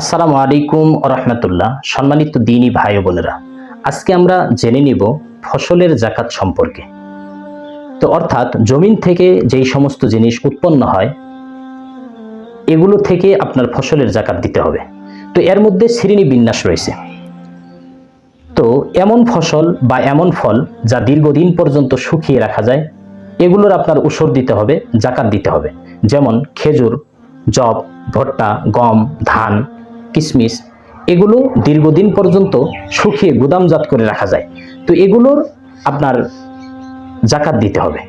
আসসালামু আলাইকুম রহমতুল্লাহ। সম্মানিত দিনী ভাই বোনেরা, আজকে আমরা জেনে নিব ফসলের জাকাত সম্পর্কে। তো অর্থাৎ জমিন থেকে যেই সমস্ত জিনিস উৎপন্ন হয়, এগুলো থেকে আপনার ফসলের জাকাত দিতে হবে। তো এর মধ্যে শ্রেণি বিন্যাস রয়েছে। তো এমন ফসল বা এমন ফল যা দীর্ঘদিন পর্যন্ত শুকিয়ে রাখা যায়, এগুলোর আপনার উসর দিতে হবে জাকাত দিতে হবে। যেমন খেজুর জব ভুট্টা, গম, ধান কিশমিশ এগুলো দীর্ঘদিন পর্যন্ত শুকিয়ে গুদামজাত করে রাখা যায়। তো এগুলোর আপনার জাকাত দিতে হবে।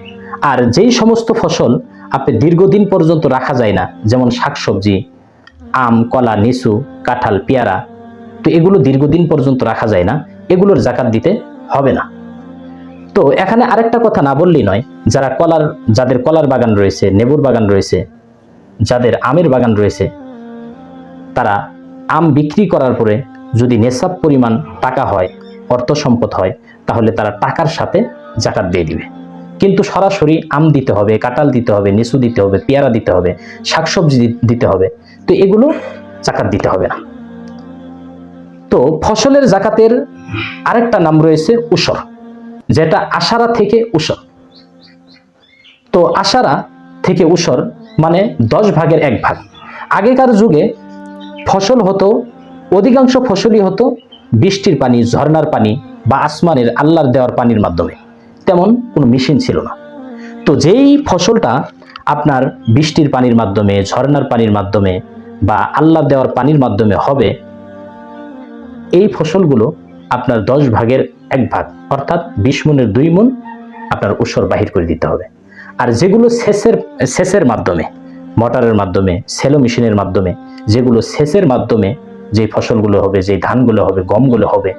আর যেই সমস্ত ফসল আপনি দীর্ঘদিন পর্যন্ত রাখা যায় না, যেমন শাকসবজি, আম, কলা লিচু কাঁঠাল, পেয়ারা, তো এগুলো দীর্ঘদিন পর্যন্ত রাখা যায় না, এগুলোর জাকাত দিতে হবে না। তো এখানে আরেকটা কথা না বললেই নয়, যারা কলার, যাদের কলার বাগান রয়েছে, নেবুর বাগান রয়েছে, যাদের আমের বাগান রয়েছে, তারা আম বিক্রি করার পরে যদি নেশাব পরিমাণ টাকা হয়, অর্থ সম্পদ হয়, তাহলে তারা টাকার সাথে জাকাত দিয়ে দিবে। কিন্তু সরাসরি আম দিতে হবে, কাঁঠাল দিতে হবে, নিচু দিতে হবে, পেয়ারা দিতে হবে, শাকসবজি দিতে হবে, তো এগুলো জাকাত দিতে হবে না। তো ফসলের জাকাতের আরেকটা নাম রয়েছে উসর, যেটা আশারা থেকে উসর। তো আশারা থেকে উসর মানে দশ ভাগের এক ভাগ। আগেকার যুগে ফসল হতো, অধিকাংশ ফসলই হতো বৃষ্টির পানি, ঝর্ণার পানি বা আসমানের আল্লাহর দেওয়ার পানির মাধ্যমে। তেমন কোনো মেশিন ছিল না। তো যেই ফসলটা আপনার বৃষ্টির পানির মাধ্যমে, ঝর্ণার পানির মাধ্যমে বা আল্লাহ দেওয়ার পানির মাধ্যমে হবে, এই ফসলগুলো আপনার দশ ভাগের এক ভাগ, অর্থাৎ বিশ মনের দুই মন আপনার উসর বাহির করে দিতে হবে। আর যেগুলো সেচের সেচের মাধ্যমে মোটরের মাধ্যমে, সেলো মেশিনের মাধ্যমে, যেগুলো সেচের মাধ্যমে যে ফসলগুলো হবে যে ধানগুলো হবে, গমগুলো হবে,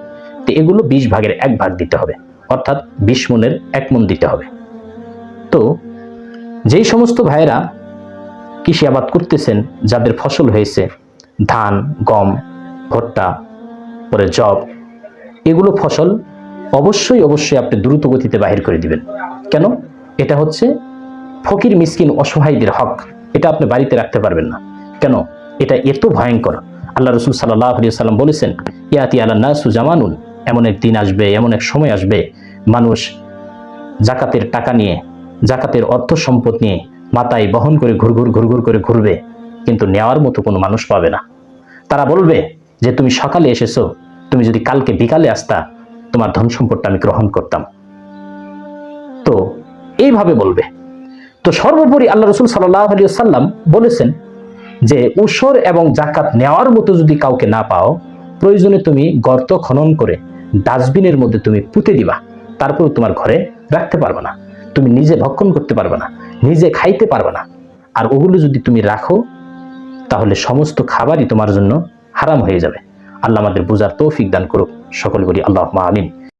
তো এগুলো বিশ ভাগের এক ভাগ দিতে হবে। অর্থাৎ বিশ মনের এক মন দিতে হবে। তো যেই সমস্ত ভাইয়েরা কৃষি আবাদ করতেছেন, যাদের ফসল হয়েছে, ধান, গম, ভুট্টা, পরে জব এগুলো ফসল অবশ্যই অবশ্যই আপনি দ্রুত গতিতে বাহির করে দিবেন। কেন? এটা হচ্ছে ফকির মিসকিন অসহায়দের হক। এটা আপনি বাড়িতে রাখতে পারবেন না। কেন? এটা এত ভয়ঙ্কর। আল্লাহ রসুল সাল্লাহ আলিয়া সাল্লাম বলেছেন, ইয়াতি আল্লাহ নাসু জামানুন। এমন এক দিন আসবে, এমন এক সময় আসবে, মানুষ জাকাতের টাকা নিয়ে, জাকাতের অর্থ সম্পদ নিয়ে মাথায় বহন করে ঘুরঘুর ঘুরঘুর করে ঘুরবে, কিন্তু নেওয়ার মতো কোনো মানুষ পাবে না। তারা বলবে যে, তুমি সকালে এসেছ, তুমি যদি কালকে বিকালে আসতা, তোমার ধন সম্পদটা আমি গ্রহণ করতাম। তো এইভাবে বলবে। তো সর্বোপরি আল্লাহ রসুল সাল্লাহ আলী সাল্লাম বলেছেন যে উসর এবং জাকাত নেওয়ার মতো যদি কাউকে না পাও, প্রয়োজনে তুমি গর্ত খনন করে ডাস্টবিনের মধ্যে তুমি পুঁতে দিবা। তারপর তোমার ঘরে রাখতে পারবে না। তুমি নিজে ভক্ষণ করতে পারবে না, নিজে খাইতে পারবে না। আর ওগুলো যদি তুমি রাখো, তাহলে সমস্ত খাবারই তোমার জন্য হারাম হয়ে যাবে। আল্লাহ আমাদের বুঝার তৌফিক দান করুক। সকল বলি আল্লাহ আমিন।